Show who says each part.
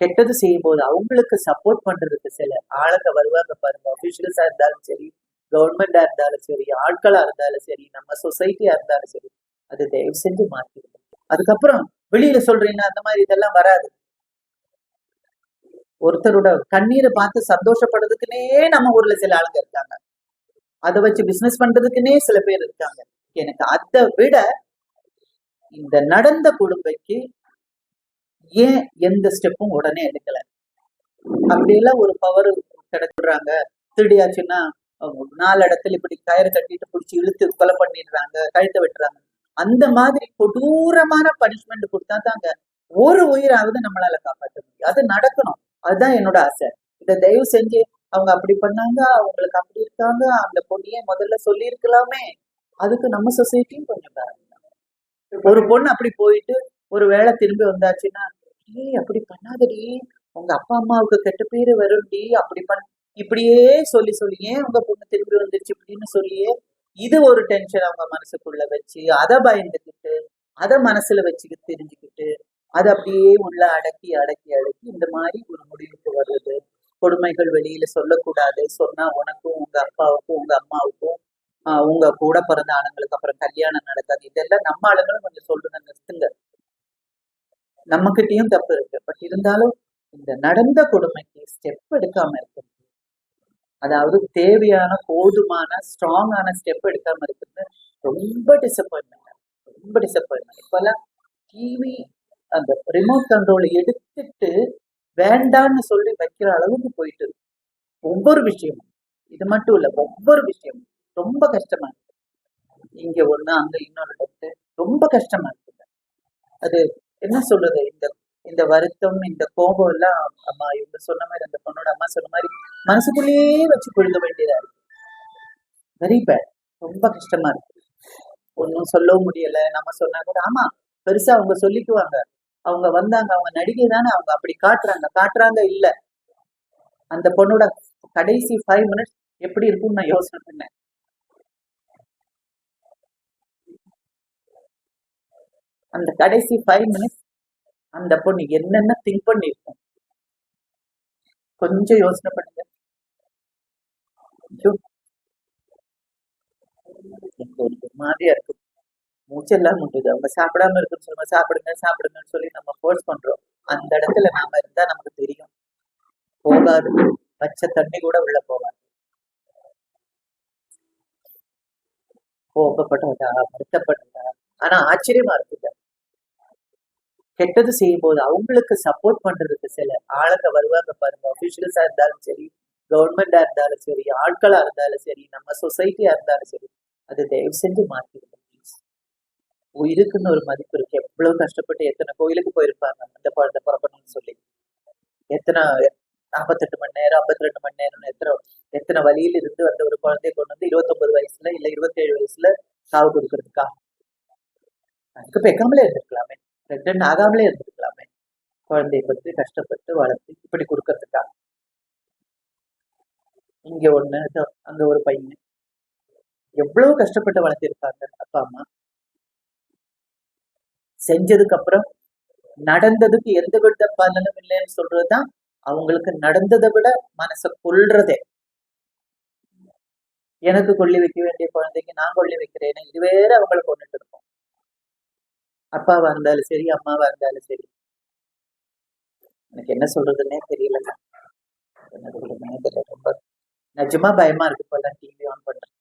Speaker 1: கெட்டது செய்யும் போது அவங்களுக்கு சப்போர்ட் பண்றதுக்கு சில ஆளுங்க வருவாங்க பாருங்க. அபிஷியல்ஸா இருந்தாலும் சரி கவர்மெண்டா இருந்தாலும் சரி ஆட்களா இருந்தாலும் சரி நம்ம சொசைட்டியா இருந்தாலும் சரி அது தயவு செஞ்சு மாத்திடுங்க அதுக்கப்புறம் வெளியில சொல்றீங்கன்னா அந்த மாதிரி இதெல்லாம் வராது. ஒருத்தரோட கண்ணீரை பார்த்து சந்தோஷப்படுறதுக்குன்னே நம்ம ஊர்ல சில ஆளுங்க இருக்காங்க. அதை வச்சு பிசினஸ் பண்றதுக்குன்னே சில பேர் இருக்காங்க. எனக்கு அதை விட இந்த நடந்த குடும்பைக்கு ஏன் எந்த ஸ்டெப்பும் உடனே எடுக்கல? அப்படியெல்லாம் ஒரு பவர் கிடைச்சிடுறாங்க. திருடியாச்சுன்னா நாலு இடத்துல இப்படி கயிறு கட்டிட்டு பிடிச்சி இழுத்து கொலை பண்ணிடுறாங்க கழுத்தை வெட்டுறாங்க. அந்த மாதிரி கொடூரமான பனிஷ்மெண்ட் கொடுத்தா தாங்க ஒரு உயிராவது நம்மளால காப்பாற்ற முடியும். அது நடக்கணும். அதுதான் என்னோட ஆசை. இதை தயவு செஞ்சு அவங்க அப்படி பண்ணாங்க அவங்களுக்கு அப்படி இருக்காங்க அந்த பொண்ணையே முதல்ல சொல்லி இருக்கலாமே அதுக்கு நம்ம சொசைட்டியும் கொஞ்சம் ஒரு பொண்ணு அப்படி போயிட்டு ஒரு வேளை திரும்பி வந்தாச்சுன்னா ஏய் அப்படி பண்ணாதடி. உங்க அப்பா அம்மாவுக்கு கெட்ட பேரு வரும்டி. அப்படி பண்ண இப்படியே சொல்லி சொல்லி ஏன் உங்க பொண்ணு திரும்பி வந்துருச்சு? இப்படின்னு சொல்லியே இது ஒரு டென்ஷன் அவங்க மனசுக்குள்ள வச்சு அதை பயந்துக்கிட்டு அதை மனசுல வச்சுக்கிட்டு தெரிஞ்சுக்கிட்டு அதை அப்படியே உள்ள அடக்கி அடக்கி அடக்கி இந்த மாதிரி ஒரு முடிவுக்கு வருது கொடுமைகள் வெளியில சொல்லக்கூடாது. சொன்னா உனக்கும் உங்க அப்பாவுக்கும் உங்க அம்மாவுக்கும் ஆஹ் உங்க கூட பிறந்த ஆளுங்களுக்கு அப்புறம் கல்யாணம் நடக்காது. இதெல்லாம் நம்ம ஆளுங்களும் கொஞ்சம் சொல்லுங்க நிறுத்துங்க. நம்மக்கிட்டேயும் தப்பு இருக்கு. பட் இருந்தாலும் இந்த நடந்த கொடுமைக்கு ஸ்டெப் எடுக்காம இருக்கிறது. அதாவது தேவையான போதுமான ஸ்ட்ராங்கான ஸ்டெப் எடுக்காம இருக்கிறது ரொம்ப டிசப்பாயின்மெண்ட் ரொம்ப டிசப்பாயின்மெண்ட் இப்பெல்லாம் டிவி அந்த ரிமோட் கண்ட்ரோலை எடுத்துட்டு வேண்டான்னு சொல்லி வைக்கிற அளவுக்கு போயிட்டு இருக்கு. ஒவ்வொரு விஷயமும். இது மட்டும் இல்லை ஒவ்வொரு விஷயமும். ரொம்ப கஷ்டமா இருக்கு. இங்க ஒண்ணு அங்க இன்னொரு இடத்து ரொம்ப கஷ்டமா இருக்குது அது என்ன சொல்றது? இந்த இந்த வருத்தம் இந்த கோபம் எல்லாம் அம்மா இவங்க சொன்ன மாதிரி அந்த பொண்ணோட அம்மா சொன்ன மாதிரி மனசுக்குள்ளேயே வச்சு கொழுக வேண்டியதா இருக்கு. வெரி பேட் ரொம்ப கஷ்டமா இருக்கு. ஒன்றும் சொல்லவும் முடியல. நம்ம சொன்னா கூட ஆமா பெருசா அவங்க சொல்லிக்குவாங்க. அவங்க வந்தாங்க அவங்க நடிகை தானே அவங்க அப்படி காட்டுறாங்க. காட்டுறாங்க இல்ல. அந்த பொண்ணோட கடைசி ஃபைவ் மினிட்ஸ் எப்படி இருக்கும்னு நான் யோசனை பண்ணேன். அந்த கடைசி ஃபைவ் மினிட்ஸ் அந்த பொண்ணு என்னென்ன திங்க் பண்ணியிருக்கோம் கொஞ்சம் யோசனை பண்ணுங்க. எனக்கு ஒரு மாதிரியா இருக்கு. மூச்செல்லாம் முட்டுது. அவங்க சாப்பிடாம இருக்குன்னு சொல்லுங்க. சாப்பிடுங்க சாப்பிடுங்கன்னு சொல்லி நம்ம ஃபோர்ஸ் பண்றோம். அந்த இடத்துல நாம இருந்தா நமக்கு தெரியும். போகாது. பச்சை தண்ணி கூட உள்ள போகாது. கோபப்பட்டதா வருத்தப்பட்டதா ஆனா ஆச்சரியமா இருக்குது கெட்டது செய்யும் போது அவங்களுக்கு சப்போர்ட் பண்றதுக்கு சில ஆளுங்க வருவாங்க பாருங்க. அபிஷியல்ஸா இருந்தாலும் சரி கவர்மெண்டா இருந்தாலும் சரி ஆட்களா இருந்தாலும் சரி நம்ம சொசைட்டியா இருந்தாலும் சரி அது தயவு செஞ்சு மாத்திடுங்க ப்ளீஸ் உயிருக்குன்னு ஒரு மதிப்பு இருக்கு. எவ்வளவு கஷ்டப்பட்டு எத்தனை கோயிலுக்கு போயிருப்பாங்க அந்த குழந்தை பிறக்கணும்னு சொல்லி. எத்தனை நாற்பத்தெட்டு மணி நேரம் ஐம்பத்தி ரெண்டு மணி நேரம் எத்தனை எத்தனை வழியில இருந்து வந்த ஒரு குழந்தைய கொண்டு வந்து இருபத்தொன்பது வயசுல இல்ல இருபத்தேழு வயசுல சாவு கொடுக்கறதுக்கா? அதுக்கு பெக்காமலே இருந்திருக்கலாமே. ரிட்டர்ன் ஆகாமலே இருந்திருக்கலாமே. குழந்தைய பத்தி கஷ்டப்பட்டு வளர்த்து இப்படி கொடுக்கறதுக்காக இங்க ஒண்ணு அங்க ஒரு பையன். எவ்வளவு கஷ்டப்பட்டு வளர்த்திருப்பாங்க அப்பா அம்மா? செஞ்சதுக்கு அப்புறம் நடந்ததுக்கு எந்த வித பலனும் இல்லைன்னு சொல்றதுதான் அவங்களுக்கு நடந்ததை விட மனசை கொள்றதே எனக்கு கொள்ளி வைக்க வேண்டிய குழந்தைக்கு நான் கொள்ளி வைக்கிறேன்னு இது வேற கொண்டுட்டு இருக்கும். அப்பாவா இருந்தாலும் சரி அம்மாவா இருந்தாலும் சரி. எனக்கு என்ன சொல்றதுன்னே தெரியலங்க என்ன தெரியல. ரொம்ப நிஜமா பயமா இருக்கு இப்பெல்லாம் டிவி ஆன் பண்றது